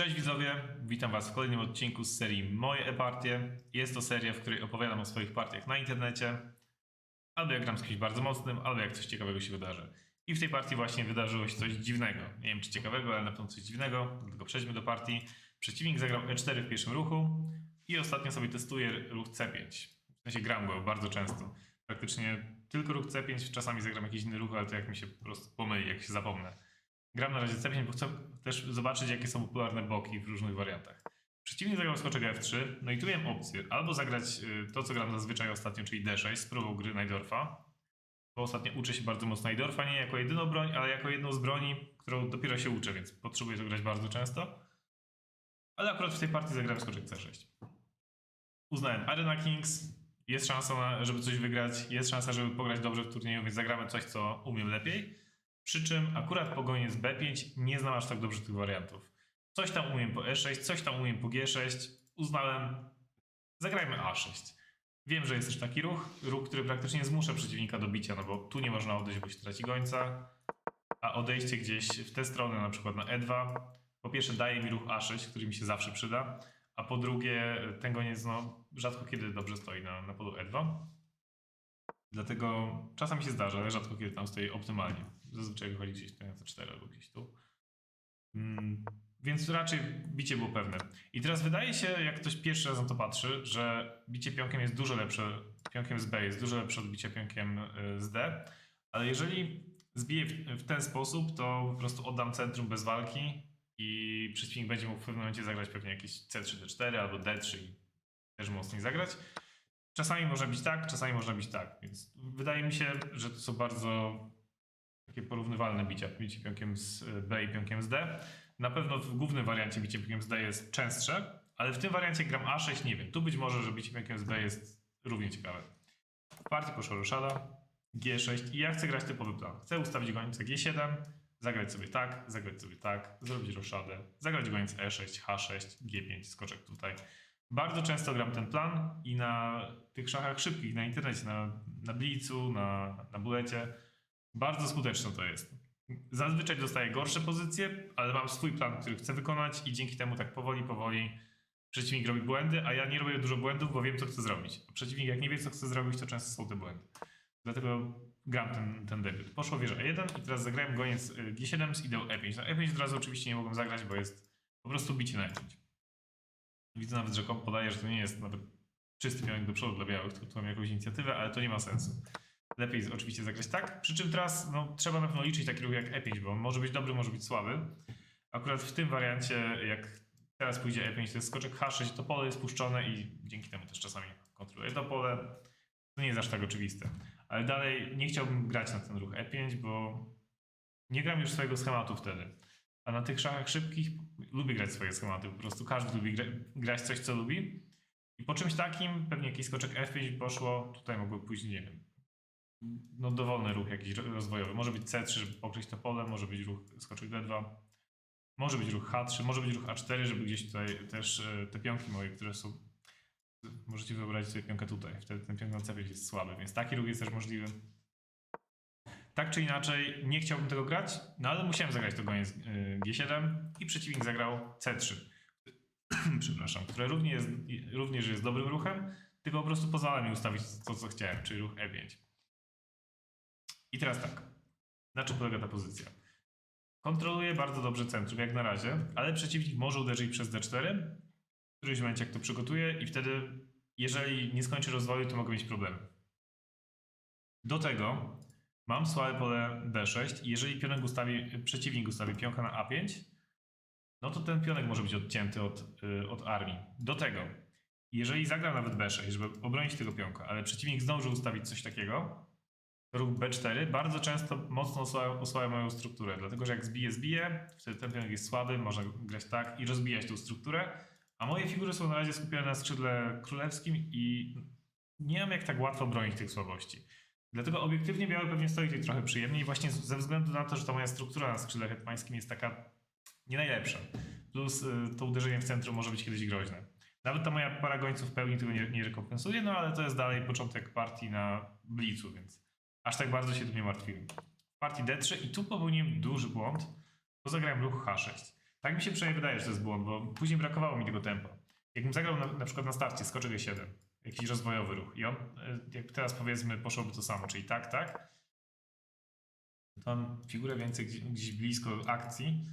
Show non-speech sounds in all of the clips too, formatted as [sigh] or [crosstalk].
Cześć widzowie, witam was w kolejnym odcinku z serii Moje e-partie. Jest to seria, w której opowiadam o swoich partiach na internecie, albo jak gram z kimś bardzo mocnym, albo jak coś ciekawego się wydarzy. I w tej partii właśnie wydarzyło się coś dziwnego. Nie wiem czy ciekawego, ale na pewno coś dziwnego, dlatego przejdźmy do partii. Przeciwnik zagrał E4 w pierwszym ruchu i ostatnio sobie testuję ruch C5. W sensie gram go bardzo często. Praktycznie tylko ruch C5, czasami zagram jakiś inny ruch, ale to jak mi się po prostu pomyli, jak się zapomnę. Gram na razie C5, bo chcę też zobaczyć, jakie są popularne boki w różnych wariantach. Przeciwnik zagrał skoczek F3, no i tu miałem opcję albo zagrać y, to, co gram zazwyczaj ostatnio, czyli D6, spróbował gry Najdorfa, bo ostatnio uczę się bardzo mocno Najdorfa, nie jako jedyną broń, ale jako jedną z broni, którą dopiero się uczę, więc potrzebuję to grać bardzo często. Ale akurat w tej partii zagrałem skoczek C6. Uznałem Arena Kings, jest szansa, na, żeby coś wygrać, jest szansa, żeby pograć dobrze w turnieju, więc zagramy coś, co umiem lepiej. Przy czym akurat po goniec B5 nie znam aż tak dobrze tych wariantów. Coś tam umiem po E6, coś tam umiem po G6. Uznałem, zagrajmy A6. Wiem, że jest też taki ruch, ruch, który praktycznie zmusza przeciwnika do bicia, no bo tu nie można odejść, bo się traci gońca, a odejście gdzieś w tę stronę, na przykład na E2, po pierwsze daje mi ruch A6, który mi się zawsze przyda, a po drugie ten goniec no, rzadko kiedy dobrze stoi na, na polu E2. Dlatego czasami się zdarza, rzadko kiedy tam stoi optymalnie. Zazwyczaj wychodzi gdzieś na C4 albo gdzieś tu. Mm, więc raczej bicie było pewne. I teraz wydaje się, jak ktoś pierwszy raz na to patrzy, że bicie pionkiem jest dużo lepsze, pionkiem z B jest dużo lepsze od bicia pionkiem y, z D, ale jeżeli zbiję w, w ten sposób, to po prostu oddam centrum bez walki i przeciwnik będzie mógł w pewnym momencie zagrać pewnie jakieś C3, D4 albo D3 i też mocniej zagrać. Czasami można być tak, czasami można być tak, więc wydaje mi się, że to są bardzo takie porównywalne bicia, bicie pionkiem z B i pionkiem z D. Na pewno w głównym wariancie bicie pionkiem z D jest częstsze, ale w tym wariancie gram A6, nie wiem. Tu być może, że bicie pionkiem z B jest równie ciekawe. W partii poszła ruszada, G6 i ja chcę grać typowy plan. Chcę ustawić gońca G7, zagrać sobie tak, zagrać sobie tak, zrobić roszadę, zagrać goniec E6, H6, G5, skoczek tutaj. Bardzo często gram ten plan i na tych szachach szybkich na internecie, na, na Blitzu, na, na bulecie, bardzo skuteczne to jest. Zazwyczaj dostaję gorsze pozycje, ale mam swój plan, który chcę wykonać i dzięki temu tak powoli, powoli przeciwnik robi błędy, a ja nie robię dużo błędów, bo wiem, co chcę zrobić. A przeciwnik jak nie wie, co chce zrobić, to często są te błędy. Dlatego gram ten, ten debiut. Poszło wieża E1 i teraz zagrałem goniec y, G7 z ideą E5. Na E5 od razu oczywiście nie mogłem zagrać, bo jest po prostu bicie na E5. Widzę nawet, że komp podaje, że to nie jest nawet czysty pionek do przodu dla białych, tylko tu mam jakąś inicjatywę, ale to nie ma sensu. Lepiej oczywiście zagrać tak. Przy czym teraz no, trzeba na pewno liczyć taki ruch jak E5, bo on może być dobry, może być słaby. Akurat w tym wariancie, jak teraz pójdzie E5, to jest skoczek H6, to pole jest puszczone i dzięki temu też czasami kontroluje to pole. To nie jest aż tak oczywiste. Ale dalej nie chciałbym grać na ten ruch E5, bo nie gram już swojego schematu wtedy. A na tych szachach szybkich lubię grać swoje schematy. Po prostu każdy lubi gra grać coś, co lubi. I po czymś takim pewnie jakiś skoczek F5 poszło. Tutaj mogło pójść, nie wiem, no dowolny ruch jakiś rozwojowy. Może być C3, żeby pokryć to pole, może być ruch skoczek D2, może być ruch H3, może być ruch A4, żeby gdzieś tutaj też e, te pionki moje, które są... Możecie wyobrazić sobie pionkę tutaj. Wtedy ten pionk na C5 jest słaby, więc taki ruch jest też możliwy. Tak czy inaczej, nie chciałbym tego grać, no ale musiałem zagrać to goniec y, G7 i przeciwnik zagrał C3. [clears throat] Przepraszam, które również jest, również jest dobrym ruchem, tylko po prostu pozwala mi ustawić to, co chciałem, czyli ruch E5. I teraz tak. Na czym polega ta pozycja? Kontroluję bardzo dobrze centrum, jak na razie, ale przeciwnik może uderzyć przez D4. W którymś momencie, jak to przygotuję, i wtedy, jeżeli nie skończy rozwoju, to mogę mieć problemy. Do tego Mam słabe pole D6 i jeżeli pionek ustawi, przeciwnik ustawi pionka na A5, no to ten pionek może być odcięty od, yy, od armii. Do tego, jeżeli zagram nawet B6, żeby obronić tego pionka, ale przeciwnik zdąży ustawić coś takiego, ruch B4 bardzo często mocno osłabia, osłabia moją strukturę, dlatego że jak zbije, zbije, wtedy ten pionek jest słaby, można grać tak i rozbijać tą strukturę, a moje figury są na razie skupione na skrzydle królewskim i nie mam jak tak łatwo bronić tych słabości. Dlatego obiektywnie biały pewnie stoi tutaj trochę przyjemniej, właśnie ze względu na to, że ta moja struktura na skrzydle hetmańskim jest taka nie najlepsza. Plus y, to uderzenie w centrum może być kiedyś groźne. Nawet ta moja para gońców w pełni tego nie, nie rekompensuje, no ale to jest dalej początek partii na blicu, więc aż tak bardzo się tym nie martwiłem. Partii D3 i tu popełniłem duży błąd, bo zagrałem ruch H6. Tak mi się przynajmniej wydaje, że to jest błąd, bo później brakowało mi tego tempa. Jakbym zagrał na, na przykład na starcie skoczek E7, jakiś rozwojowy ruch i on, e, jak teraz powiedzmy, poszłoby to samo, czyli tak, tak, to on figurę więcej gdzieś, gdzieś blisko akcji,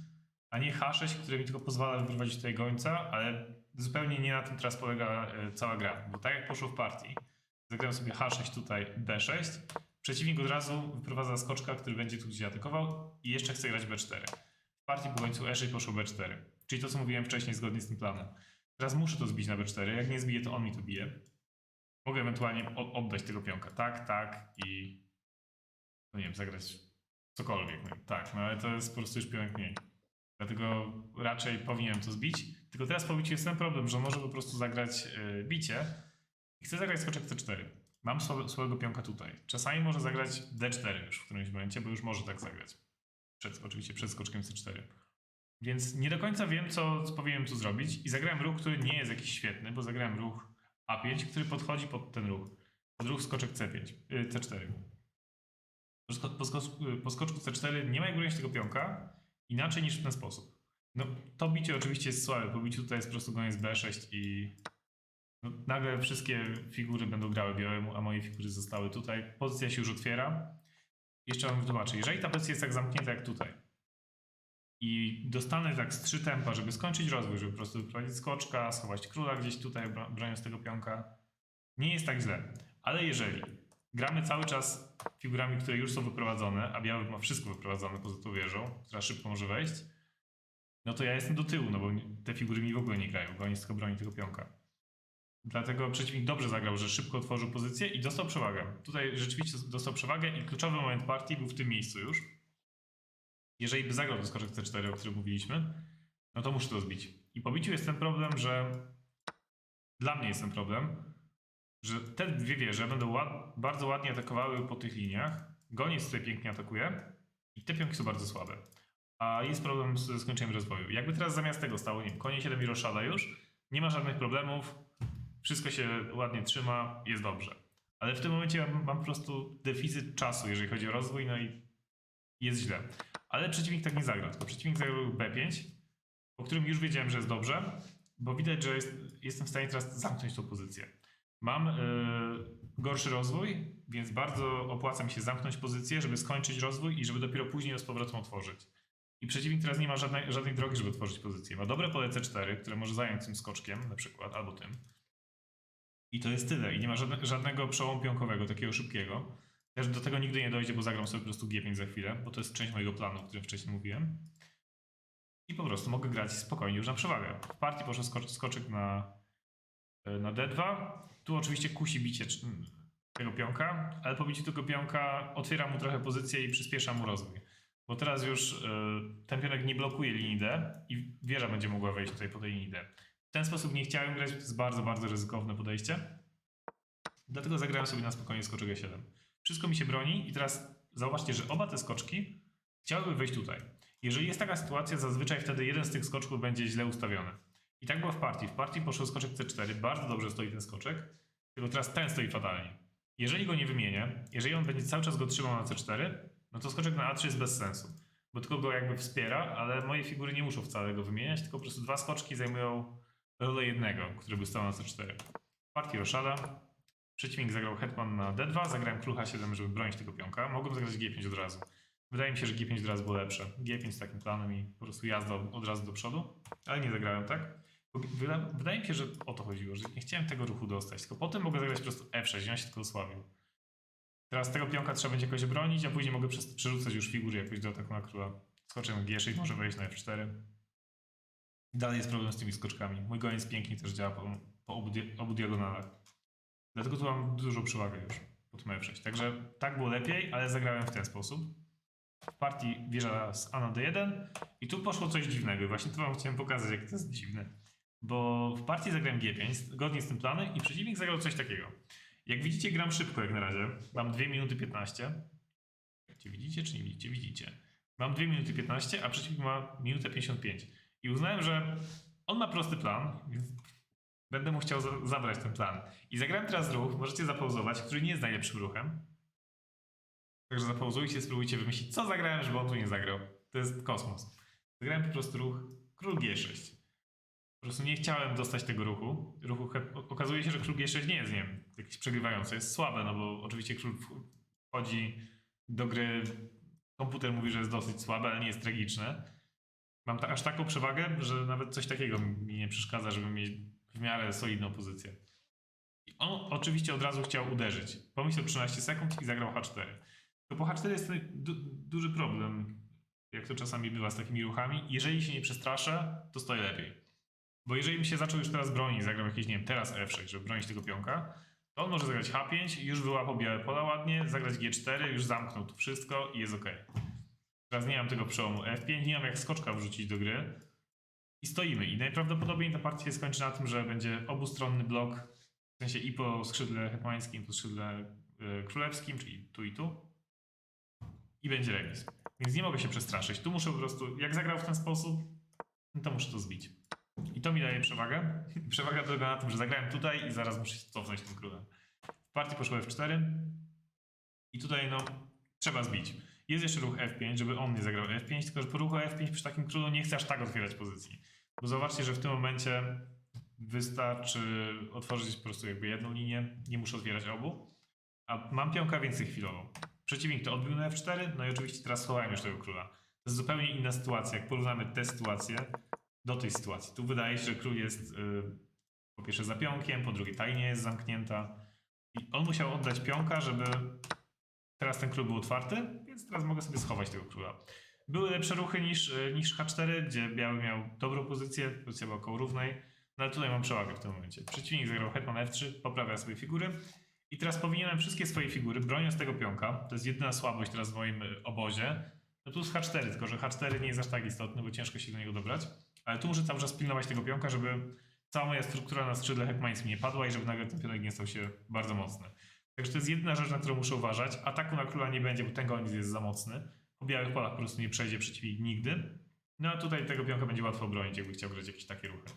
a nie H6, który mi tylko pozwala wyprowadzić tutaj gońca, ale zupełnie nie na tym teraz polega e, cała gra, bo tak jak poszło w partii, zagrałem sobie H6 tutaj, B6, przeciwnik od razu wyprowadza skoczka, który będzie tu gdzieś atakował i jeszcze chce grać B4. W partii po końcu E6 poszło B4, czyli to co mówiłem wcześniej zgodnie z tym planem. Teraz muszę to zbić na B4, jak nie zbiję to on mi to bije. Mogę ewentualnie oddać tego pionka, tak, tak i no nie wiem, zagrać cokolwiek. No, tak, no ale to jest po prostu już pionek mniej. Dlatego raczej powinienem to zbić. Tylko teraz po biciu jest ten problem, że może po prostu zagrać y, bicie i chce zagrać skoczek C4. Mam słabe, słabego pionka tutaj. Czasami może zagrać D4 już w którymś momencie, bo już może tak zagrać. Przed, oczywiście przed skoczkiem C4. Więc nie do końca wiem, co, co powinienem tu zrobić. I zagrałem ruch, który nie jest jakiś świetny, bo zagrałem ruch A5, który podchodzi pod ten ruch. Pod ruch skoczek C5, y, C4. Po, sko- po skoczku C4 nie ma jak bronić tego pionka inaczej niż w ten sposób. No, to bicie oczywiście jest słabe, bo bicie tutaj jest po prostu goniec B6 i no, nagle wszystkie figury będą grały białemu, a moje figury zostały tutaj. Pozycja się już otwiera. Jeszcze wam wytłumaczę. Jeżeli ta pozycja jest tak zamknięta jak tutaj i dostanę tak z trzy tempa, żeby skończyć rozwój, żeby po prostu wyprowadzić skoczka, schować króla gdzieś tutaj, bro- broniąc tego pionka, nie jest tak źle. Ale jeżeli gramy cały czas figurami, które już są wyprowadzone, a biały ma wszystko wyprowadzone poza tą wieżą, która szybko może wejść, no to ja jestem do tyłu, no bo te figury mi w ogóle nie grają, bo oni tylko broni tego pionka. Dlatego przeciwnik dobrze zagrał, że szybko otworzył pozycję i dostał przewagę. Tutaj rzeczywiście dostał przewagę i kluczowy moment partii był w tym miejscu już. Jeżeli by zagrał ten skoczek C4, o którym mówiliśmy, no to muszę to zbić. I po biciu jest ten problem, że dla mnie jest ten problem, że te dwie wieże będą ład, bardzo ładnie atakowały po tych liniach. Goniec tutaj pięknie atakuje i te pionki są bardzo słabe. A jest problem ze skończeniem rozwoju. Jakby teraz zamiast tego stało, nie wiem, konie 7 i roszada już, nie ma żadnych problemów, wszystko się ładnie trzyma, jest dobrze. Ale w tym momencie mam, mam po prostu deficyt czasu, jeżeli chodzi o rozwój, no i jest źle. Ale przeciwnik tak nie zagrał, tylko przeciwnik zagrał B5, o którym już wiedziałem, że jest dobrze, bo widać, że jest, jestem w stanie teraz zamknąć tą pozycję. Mam y, gorszy rozwój, więc bardzo opłaca mi się zamknąć pozycję, żeby skończyć rozwój i żeby dopiero później ją z powrotem otworzyć. I przeciwnik teraz nie ma żadnej, żadnej drogi, żeby otworzyć pozycję. Ma dobre pole C4, które może zająć tym skoczkiem na przykład, albo tym. I to jest tyle. I nie ma żadne, żadnego przełomu pionkowego, takiego szybkiego. Też do tego nigdy nie dojdzie, bo zagram sobie po prostu G5 za chwilę, bo to jest część mojego planu, o którym wcześniej mówiłem. I po prostu mogę grać spokojnie już na przewagę. W partii poszedł skocz, skoczek na, e, na D2. Tu oczywiście kusi bicie tego pionka, ale po biciu tego pionka otwiera mu trochę pozycję i przyspiesza mu rozwój. Bo teraz już e, ten pionek nie blokuje linii D i wieża będzie mogła wejść tutaj po tej linii D. W ten sposób nie chciałem grać, to jest bardzo, bardzo ryzykowne podejście. Dlatego zagrałem sobie na spokojnie skoczek E7. Wszystko mi się broni i teraz zauważcie, że oba te skoczki chciałyby wejść tutaj. Jeżeli jest taka sytuacja, zazwyczaj wtedy jeden z tych skoczków będzie źle ustawiony. I tak było w partii. W partii poszedł skoczek C4, bardzo dobrze stoi ten skoczek, tylko teraz ten stoi fatalnie. Jeżeli go nie wymienię, jeżeli on będzie cały czas go trzymał na C4, no to skoczek na A3 jest bez sensu. Bo tylko go jakby wspiera, ale moje figury nie muszą wcale go wymieniać, tylko po prostu dwa skoczki zajmują rolę jednego, który by stał na C4. W partii roszada. Przeciwnik zagrał hetman na D2, zagrałem król H7, żeby bronić tego pionka. Mogłem zagrać G5 od razu. Wydaje mi się, że G5 od razu było lepsze. G5 z takim planem i po prostu jazda od, razu do przodu, ale nie zagrałem tak. Wydaje mi się, że o to chodziło, że nie chciałem tego ruchu dostać, tylko potem mogę zagrać po prostu F6 i on się tylko osłabił. Teraz tego pionka trzeba będzie jakoś bronić, a później mogę przerzucać już figury jakoś do ataku na króla. Skoczę na G6, może wejść na F4. Dalej jest problem z tymi skoczkami. Mój goniec pięknie też działa po, po obu, obu diagonalach. Dlatego tu mam dużą przewagę już pod F6. Także tak było lepiej, ale zagrałem w ten sposób. W partii wieża z A na D1 i tu poszło coś dziwnego. I właśnie to wam chciałem pokazać, jak to jest dziwne. Bo w partii zagrałem G5, zgodnie z tym planem i przeciwnik zagrał coś takiego. Jak widzicie, gram szybko jak na razie. Mam 2 minuty 15. Czy widzicie, czy nie widzicie? Widzicie. Mam 2 minuty 15, a przeciwnik ma minutę 55. I uznałem, że on ma prosty plan, więc będę mu chciał za- zabrać ten plan. I zagrałem teraz ruch, możecie zapauzować, który nie jest najlepszym ruchem. Także zapauzujcie, spróbujcie wymyślić, co zagrałem, żeby on tu nie zagrał. To jest kosmos. Zagrałem po prostu ruch król G6. Po prostu nie chciałem dostać tego ruchu. ruchu okazuje się, że król G6 nie jest, nie wiem, jakiś przegrywający. Jest słabe, no bo oczywiście król wch- wchodzi do gry. Komputer mówi, że jest dosyć słabe, ale nie jest tragiczne. Mam ta, aż taką przewagę, że nawet coś takiego mi nie przeszkadza, żeby mieć w miarę solidną pozycję. I on oczywiście od razu chciał uderzyć. Pomyślał 13 sekund i zagrał H4. To po H4 jest du duży problem, jak to czasami bywa z takimi ruchami. Jeżeli się nie przestraszę, to stoi lepiej. Bo jeżeli bym się zaczął już teraz bronić, zagrał jakieś, nie wiem, teraz F6, żeby bronić tego pionka, to on może zagrać H5, już wyłapał białe pola ładnie, zagrać G4, już zamknął to wszystko i jest ok. Teraz nie mam tego przełomu F5, nie mam jak skoczka wrzucić do gry. I stoimy. I najprawdopodobniej ta partia skończy na tym, że będzie obustronny blok, w sensie i po skrzydle hetmańskim, po skrzydle y, królewskim, czyli tu i tu. I będzie remis. Więc nie mogę się przestraszyć. Tu muszę po prostu, jak zagrał w ten sposób, no to muszę to zbić. I to mi daje przewagę. [laughs] Przewaga polega na tym, że zagrałem tutaj i zaraz muszę się cofnąć tym królem. W partii poszło F4 i tutaj no trzeba zbić. Jest jeszcze ruch F5, żeby on nie zagrał F5, tylko że po ruchu F5 przy takim królu nie chcę aż tak otwierać pozycji. Bo zobaczcie, że w tym momencie wystarczy otworzyć po prostu jakby jedną linię, nie muszę otwierać obu. A mam pionka więcej chwilowo. Przeciwnik to odbił na F4, no i oczywiście teraz schowałem już tego króla. To jest zupełnie inna sytuacja, jak porównamy tę sytuację do tej sytuacji. Tu wydaje się, że król jest y, po pierwsze za pionkiem, po drugie ta linia jest zamknięta. I on musiał oddać pionka, żeby teraz ten król był otwarty, więc teraz mogę sobie schować tego króla. Były lepsze ruchy niż, y, niż H4, gdzie biały miał dobrą pozycję, pozycja była około równej, no ale tutaj mam przewagę w tym momencie. Przeciwnik zagrał hetman F3, poprawia sobie figury. I teraz powinienem wszystkie swoje figury, broniąc tego pionka, to jest jedyna słabość teraz w moim y, obozie, no jest H4, tylko że H4 nie jest aż tak istotny, bo ciężko się do niego dobrać. Ale tu muszę cały czas pilnować tego pionka, żeby cała moja struktura na skrzydle hetmańskim nie padła i żeby nagle ten pionek nie stał się bardzo mocny. Także to jest jedyna rzecz, na którą muszę uważać. Ataku na króla nie będzie, bo ten goniec jest za mocny. Po białych polach po prostu nie przejdzie przeciwnik nigdy. No a tutaj tego pionka będzie łatwo obronić, jakby chciał grać jakieś takie ruchy.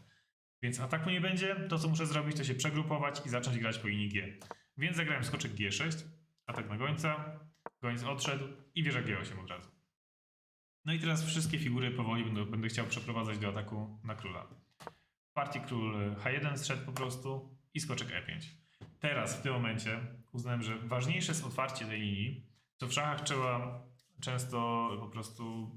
Więc ataku nie będzie. To, co muszę zrobić, to się przegrupować i zacząć grać po linii G. Więc zagrałem skoczek G6, atak na gońca, goniec odszedł i wieża G8 od razu. No i teraz wszystkie figury powoli będę, będę chciał przeprowadzać do ataku na króla. W partii król H1 zszedł po prostu i skoczek E5. Teraz, w tym momencie, uznałem, że ważniejsze jest otwarcie tej linii, co w szachach trzeba często po prostu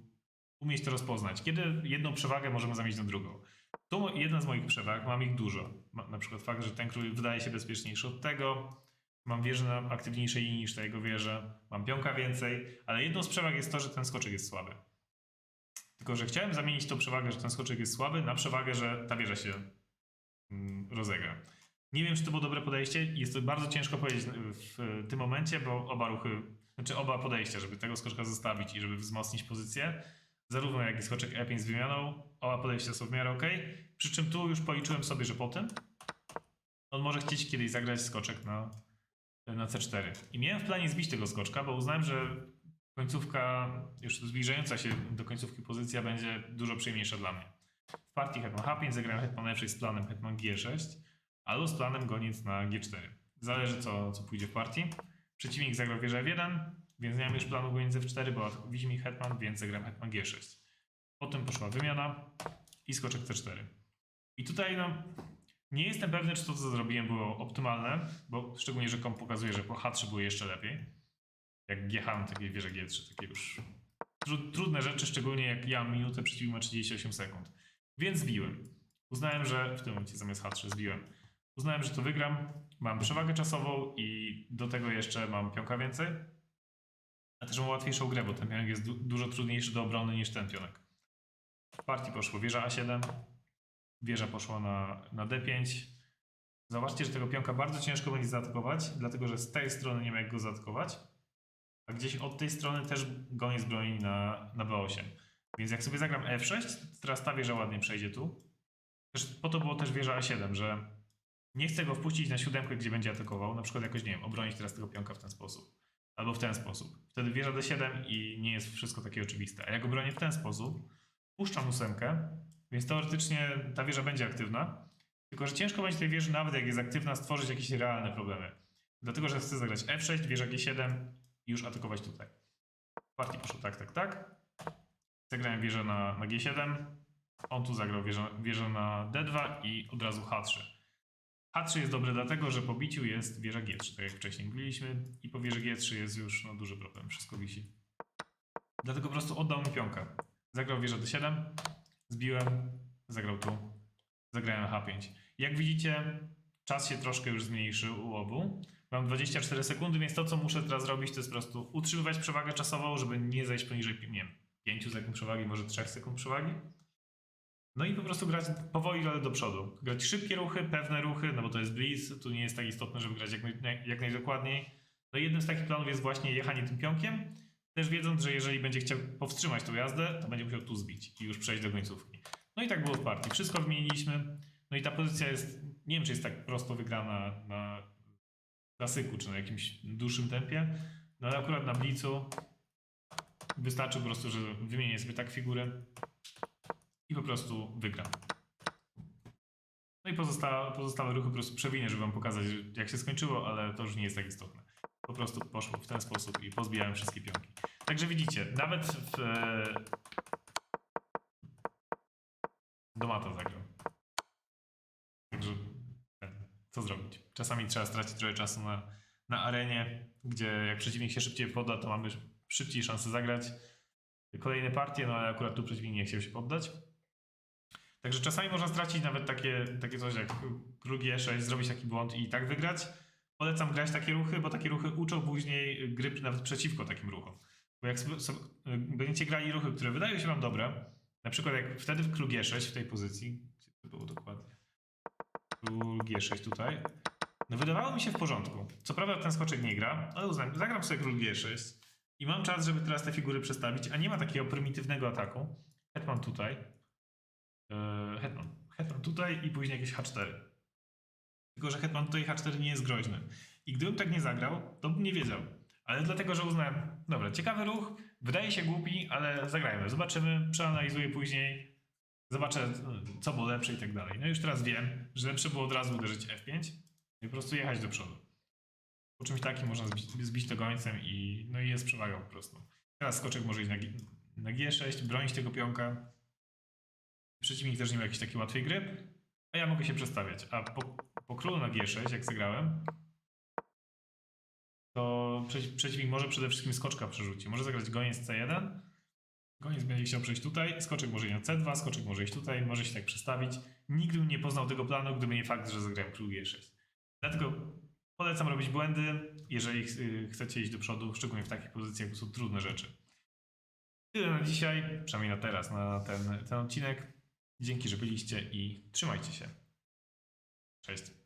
umieć to rozpoznać. Kiedy jedną przewagę możemy zamienić na drugą. Tu jedna z moich przewag, mam ich dużo. Na przykład fakt, że ten król wydaje się bezpieczniejszy od tego, mam wieżę na aktywniejszej linii niż ta jego wieża, mam pionka więcej, ale jedną z przewag jest to, że ten skoczek jest słaby. Tylko, że chciałem zamienić tą przewagę, że ten skoczek jest słaby, na przewagę, że ta wieża się mm, rozegra. Nie wiem, czy to było dobre podejście. Jest to bardzo ciężko powiedzieć w tym momencie, bo oba ruchy, znaczy oba podejścia, żeby tego skoczka zostawić i żeby wzmocnić pozycję, zarówno jak i skoczek E5 z wymianą, oba podejścia są w miarę ok. Przy czym tu już policzyłem sobie, że po tym on może chcieć kiedyś zagrać skoczek na, na C4. I miałem w planie zbić tego skoczka, bo uznałem, że końcówka, już zbliżająca się do końcówki pozycja będzie dużo przyjemniejsza dla mnie. W partii hetman H5 zagrałem hetman F6 z planem hetman G6, albo z planem goniec na G4. Zależy co, co pójdzie w partii. Przeciwnik zagrał wieżę F1, więc nie mam już planu goniec F4, bo widzi mi hetman, więc zagram hetman G6. Potem poszła wymiana i skoczek C4. I tutaj no, nie jestem pewny, czy to, co zrobiłem, było optymalne, bo szczególnie, że komp pokazuje, że po H3 było jeszcze lepiej. Jak GH takiej wieży G3, takie już tru, trudne rzeczy, szczególnie jak ja minutę, przeciwnik ma 38 sekund. Więc zbiłem. Uznałem, że w tym momencie zamiast H3 zbiłem. Uznałem, że to wygram. Mam przewagę czasową i do tego jeszcze mam pionka więcej. A też mam łatwiejszą grę, bo ten pionek jest du dużo trudniejszy do obrony niż ten pionek. W partii poszło wieża A7, wieża poszła na, na D5. Zobaczcie, że tego pionka bardzo ciężko będzie zaatakować, dlatego że z tej strony nie ma jak go zaatakować, a gdzieś od tej strony też goniec broni na, na B8. Więc jak sobie zagram F6, to teraz ta wieża ładnie przejdzie tu. Też po to było też wieża A7, że nie chcę go wpuścić na siódemkę, gdzie będzie atakował, na przykład jakoś, nie wiem, obronić teraz tego pionka w ten sposób. Albo w ten sposób. Wtedy wieża D7 i nie jest wszystko takie oczywiste. A jak go bronię w ten sposób, puszczam ósemkę, więc teoretycznie ta wieża będzie aktywna, tylko że ciężko będzie tej wieży, nawet jak jest aktywna, stworzyć jakieś realne problemy. Dlatego, że chcę zagrać F6, wieża G7 i już atakować tutaj. Partii poszło tak, tak, tak. Zagrałem wieżę na, na G7. On tu zagrał wieżę, wieżę na D2 i od razu H3. H3 jest dobre dlatego, że po biciu jest wieża G3, tak jak wcześniej mówiliśmy. I po wieży G3 jest już no, duży problem, wszystko wisi. Dlatego po prostu oddał mi pionkę. Zagrał wieżę D7, zbiłem, zagrał tu, zagrałem H5. Jak widzicie, czas się troszkę już zmniejszył u obu. Mam 24 sekundy, więc to, co muszę teraz zrobić, to jest po prostu utrzymywać przewagę czasową, żeby nie zejść poniżej, nie wiem, 5 sekund przewagi, może 3 sekund przewagi. No i po prostu grać powoli, ale do przodu. Grać szybkie ruchy, pewne ruchy, no bo to jest blitz, tu nie jest tak istotne, żeby grać jak, jak najdokładniej. No i jednym z takich planów jest właśnie jechanie tym pionkiem, też wiedząc, że jeżeli będzie chciał powstrzymać tą jazdę, to będzie musiał tu zbić i już przejść do końcówki. No i tak było w partii. Wszystko wymieniliśmy. No i ta pozycja jest, nie wiem czy jest tak prosto wygrana na klasyku, czy na jakimś dłuższym tempie, no ale akurat na blicu wystarczy po prostu, że wymienię sobie tak figurę i po prostu wygram. No i pozostałe, pozostałe ruchy po prostu przewinię, żeby wam pokazać jak się skończyło, ale to już nie jest tak istotne. Po prostu poszło w ten sposób i pozbijałem wszystkie pionki. Także widzicie, nawet w... e, Domata zagrał. Także e, co zrobić? Czasami trzeba stracić trochę czasu na, na arenie, gdzie jak przeciwnik się szybciej poda, to mamy szybciej szansę zagrać kolejne partie, no ale akurat tu przeciwnik nie chciał się poddać. Także czasami można stracić nawet takie, takie coś jak król G6, zrobić taki błąd i tak wygrać. Polecam grać takie ruchy, bo takie ruchy uczą później gry nawet przeciwko takim ruchom. Bo jak sobie, będziecie grali ruchy, które wydają się wam dobre, na przykład jak wtedy w król G6 w tej pozycji, gdzie to było dokładnie? Król G6 tutaj. No wydawało mi się w porządku. Co prawda ten skoczek nie gra, ale uznałem, zagram sobie król G6 i mam czas, żeby teraz te figury przestawić, a nie ma takiego prymitywnego ataku. Hetman tutaj. Yy, hetman. Hetman tutaj i później jakieś H4. Tylko, że Hetman tutaj H4 nie jest groźny. I gdybym tak nie zagrał, to bym nie wiedział. Ale dlatego, że uznałem, dobra, ciekawy ruch, wydaje się głupi, ale zagrajmy. Zobaczymy, przeanalizuję później, zobaczę, co było lepsze i tak dalej. No już teraz wiem, że lepsze było od razu uderzyć F5 i po prostu jechać do przodu. Po czymś takim można zbić, zbić to gońcem i, no i jest przewagą po prostu. Teraz skoczek może iść na, G, na G6, bronić tego pionka. Przeciwnik też nie ma jakiejś takiej łatwej gry, a ja mogę się przestawiać. A po, po królu na G6, jak zagrałem, to przeci- przeciwnik może przede wszystkim skoczka przerzucić. Może zagrać goniec C1, goniec będzie chciał przejść tutaj, skoczek może iść na C2, skoczek może iść tutaj, może się tak przestawić. Nigdy bym nie poznał tego planu, gdyby nie fakt, że zagrałem król G6. Dlatego polecam robić błędy, jeżeli y, chcecie iść do przodu, szczególnie w takich pozycjach, bo są trudne rzeczy. Tyle na dzisiaj, przynajmniej na teraz, na ten, ten odcinek. Dzięki, że byliście i trzymajcie się. Cześć.